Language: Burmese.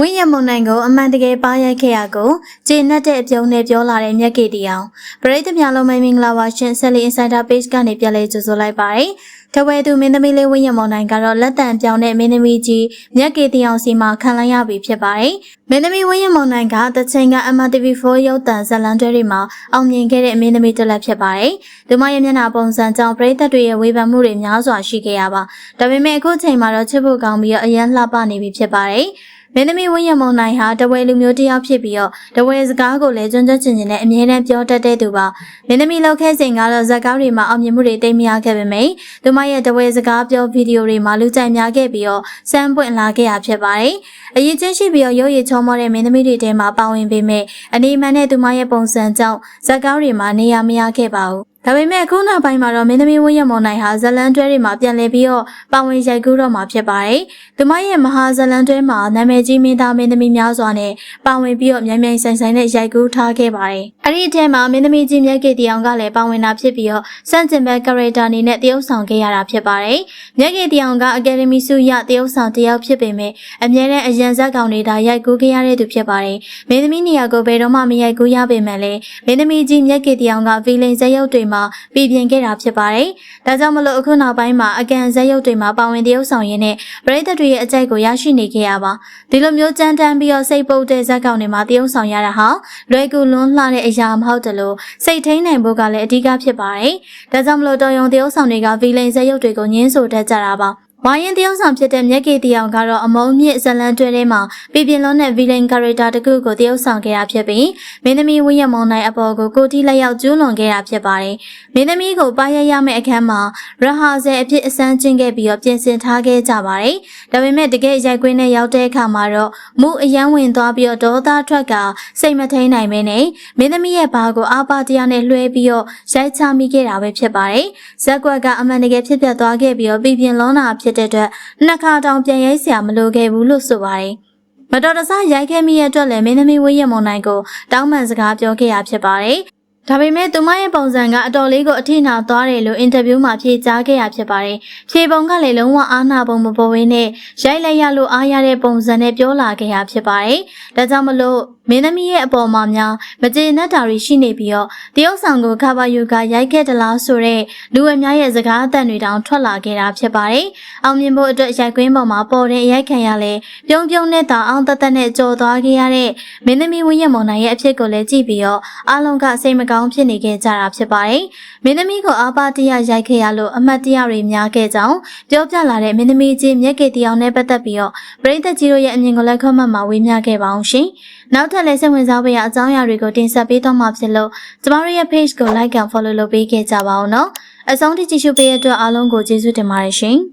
ဝင်းရမုံနိုင်ကိုအမှန်တကယ်ပါရိုက်ခဲ့ရကိုကျေနပ်တဲ့အပြုံးနဲ့ပြောလာတဲ့မြက်ကေတီအောင်ပရိသတ်များလုံးမင်္ဂလာပါရှင်ဆက်လီ Insider Page ကနေပြန်လဲကြိုဆိုလိုက်ပါတယ်။တဝဲသူမင်းသမီးလေးဝင်းရမုံနိုင်ကတော့လက်တံပြောင်းတဲ့မင်းသမီးကြီးမြက်ကေတီအောင်စီမှာခံလိုက်ရပြီဖြစ်ပါတယ်။မင်းသမီးဝင်းရမုံနိုင်ကတချိန်က MTV4 ရုပ်သံဇာတ်လမ်းတွဲတွေမှာအောင်မြင်ခဲ့တဲ့မင်းသမီးတစ်လက်ဖြစ်ပါတယ်။ဒီမရဲ့မျက်နှာပုံစံကြောင့်ပရိသတ်တွေရဲ့ဝေဖန်မှုတွေများစွာရှိခဲ့ရပါ။ဒါပေမဲ့အခုချိန်မှာတော့ချစ်ဖို့ကောင်းပြီးတော့အရန်လှပနေပြီဖြစ်ပါတယ်။ မင်းသမီးဝင်းရမုံနိုင်ဟာတဝဲလူမျိုးတစ်ယောက်ဖြစ်ပြီးတော့တဝဲစကားကိုလည်းကျွမ်းကျွမ်းကျင်ကျင်နဲ့အမြဲတမ်းပြောတတ်တဲ့သူပါမင်းသမီးလောက်ခဲ့စဉ်ကတော့ဇက်ကောင်းတွေမှာအောင်မြင်မှုတွေတိတ်မရခဲ့ပေမယ့်သူမရဲ့တဝဲစကားပြောဗီဒီယိုတွေမှာလူကြိုက်များခဲ့ပြီးတော့စမ်းပွင့်လာခဲ့ရဖြစ်ပါတယ်အရေးချင်းရှိပြီးတော့ရုပ်ရည်ချောမောတဲ့မင်းသမီးတွေထဲမှာပါဝင်ပေမဲ့အနေမှန်နဲ့သူမရဲ့ပုံစံကြောင့်ဇက်ကောင်းတွေမှာနေရာမရခဲ့ပါဘူး ဒါပေမဲ့အခုနောက်ပိုင်းမှာတော့မင်းသမီးဝင်းရမုံနိုင်ဟာဇလန်တွဲတွေမှာပြန်လည်ပြီးတော့ပါဝင်ရိုက်ကူးတော့မှာဖြစ်ပါတယ်။သူမရဲ့မဟာဇလန်တွဲမှာနာမည်ကြီးမင်းသားမင်းသမီးများစွာနဲ့ပါဝင်ပြီးတော့မြန်မြန်ဆိုင်ဆိုင်နဲ့ရိုက်ကူးထားခဲ့ပါတယ်။အဲ့ဒီအထဲမှာမင်းသမီးကြီးမြက်ကေတီအောင်ကလည်းပါဝင်တာဖြစ်ပြီးတော့စန့်ကျင်ဘက်ကာရက်တာအနေနဲ့တရုပ်ဆောင်ခဲ့ရတာဖြစ်ပါတယ်။မြက်ကေတီအောင်ကအကယ်ဒမီဆုရတရုပ်ဆောင်တစ်ယောက်ဖြစ်ပေမဲ့အမြဲတမ်းအရန်ဇက်ကောင်နေတာရိုက်ကူးခဲ့ရတဲ့သူဖြစ်ပါတယ်။မင်းသမီးနေရာကိုဘယ်တော့မှမရိုက်ကူးရပေမဲ့လည်းမင်းသမီးကြီးမြက်ကေတီအောင်ကဗီလိန်ဇက်ရုပ်တွေမှာပြည်ပြင်ခဲ့တာဖြစ်ပါတယ်။ဒါကြောင့်မလို့အခုနောက်ပိုင်းမှာအကန်ဇက်ရုပ်တွေမှာပါဝင်တရုပ်ဆောင်ရင်းနဲ့ပရိသတ်တွေရဲ့အကြိုက်ကိုရရှိနေခဲ့ရပါ။ဒီလိုမျိုးကြမ်းတမ်းပြီးတော့စိတ်ပုတ်တဲ့ဇက်ကောင်တွေမှာတရုပ်ဆောင်ရတာဟာလွယ်ကူလွန်းလှတဲ့အရာမဟုတ်တယ်လို့စိတ်ထိန်နိုင်ဖို့ကလည်းအဓိကဖြစ်ပါတယ်။ဒါကြောင့်မလို့တော်ရုံတရုပ်ဆောင်တွေကဗီလိန်ဇက်ရုပ်တွေကိုညှင်းဆိုတတ်ကြတာပါ။ ဝိုင်းရင်တယောက်ဆောင်ဖြစ်တဲ့မြက်ကေတီအောင်ကတော့အမုံမြင့်ဇလန်တွဲထဲမှာပြည်ပြင်းလုံးတဲ့ဗီလန်ကာရက်တာတစ်ခုကိုတယောက်ဆောင်ခဲ့တာဖြစ်ပြီးမင်းသမီးဝင်းရမုံနိုင်အပေါ်ကိုကိုတီလက်ရောက်ကျူးလွန်ခဲ့တာဖြစ်ပါတယ်။မင်းသမီးကိုပါရရမယ့်အခန်းမှာရဟာဇဲအဖြစ်အစမ်းကျင်းခဲ့ပြီးတော့ပြင်ဆင်ထားခဲ့ကြပါတယ်။ဒါပေမဲ့တကယ်ရိုက်ကွင်းနဲ့ရောက်တဲ့အခါမှာတော့မူအယမ်းဝင်သွားပြီးတော့ဒေါသထွက်ကစိတ်မထိန်နိုင်မင်းနဲ့မင်းသမီးရဲ့ဘာကိုအာပါတရားနဲ့လွှဲပြီးတော့ရိုက်ချမိခဲ့တာပဲဖြစ်ပါတယ်။ဇက်ကွက်ကအမှန်တကယ်ဖြစ်ပျက်သွားခဲ့ပြီးတော့ပြည်ပြင်းလုံးတာဖြစ်ဖြစ်တဲ့အတွက်နှစ်ခါတောင်ပြန်ရိုက်ဆရာမလိုခဲ့ဘူးလို့ဆိုပါတယ်။မတော်တဆရိုက်ခဲ့မိရတဲ့အတွက်လည်းမင်းသမီးဝိရမုံနိုင်ကိုတောင်းပန်စကားပြောခဲ့ရဖြစ်ပါတယ်။ ဒါပေမဲ့သူမရဲ့ပုံစံကအတော်လေးကိုအထိနာသွားတယ်လို့အင်တာဗျူးမှာဖြေကြားခဲ့ရဖြစ်ပါတယ်။ဖြေပုံကလည်းလုံးဝအားနာပုံမပေါ်ဘဲနဲ့ရိုက်လိုက်ရလို့အားရတဲ့ပုံစံနဲ့ပြောလာခဲ့ရဖြစ်ပါတယ်။ဒါကြောင့်မလို့မင်းသမီးရဲ့အပေါ်မှာများမကျေနပ်တာတွေရှိနေပြီးတော့တရုတ်ဆောင်ကိုခါဘာယူကရိုက်ခဲ့တလားဆိုတဲ့လူအများရဲ့စကားအသံတွေတောင်ထွက်လာခဲ့တာဖြစ်ပါတယ်။အောင်မြင်ဖို့အတွက်ရိုက်ကွင်းပေါ်မှာပေါ်တဲ့အရိုက်ခံရလဲပြုံးပြုံးနဲ့တောင်အောင်တသက်နဲ့ကြော်သွားခဲ့ရတဲ့မင်းသမီးဝင်းရမုံနိုင်ရဲ့အဖြစ်ကိုလည်းကြည့်ပြီးတော့အားလုံးကစိတ်မကောင်းဖြစ်နေခဲ့ကြတာဖြစ်ပါတယ်။မင်းသမီးကိုအာပါတရရိုက်ခဲ့ရလို့အမတ်တရတွေများခဲ့ကြောင်းပြောပြလာတဲ့မင်းသမီးကြီးမြက်ကေတီအောင်နဲ့ပတ်သက်ပြီးတော့ပရိသတ်ကြီးတို့ရဲ့အမြင်ကိုလည်းခွင့်မှတ်မှာဝေမျှခဲ့ပါအောင်ရှင်။နောက်ထပ်လည်းစိတ်ဝင်စားဖို့ရအကြောင်းအရာတွေကိုတင်ဆက်ပေးတော့မှာဖြစ်လို့ကျမတို့ရဲ့ page ကို like and follow လုပ်ပေးခဲ့ကြပါဦးနော်။အဆုံးထိကြည့်ရှုပေးတဲ့အတွက်အားလုံးကိုကျေးဇူးတင်ပါတယ်ရှင်။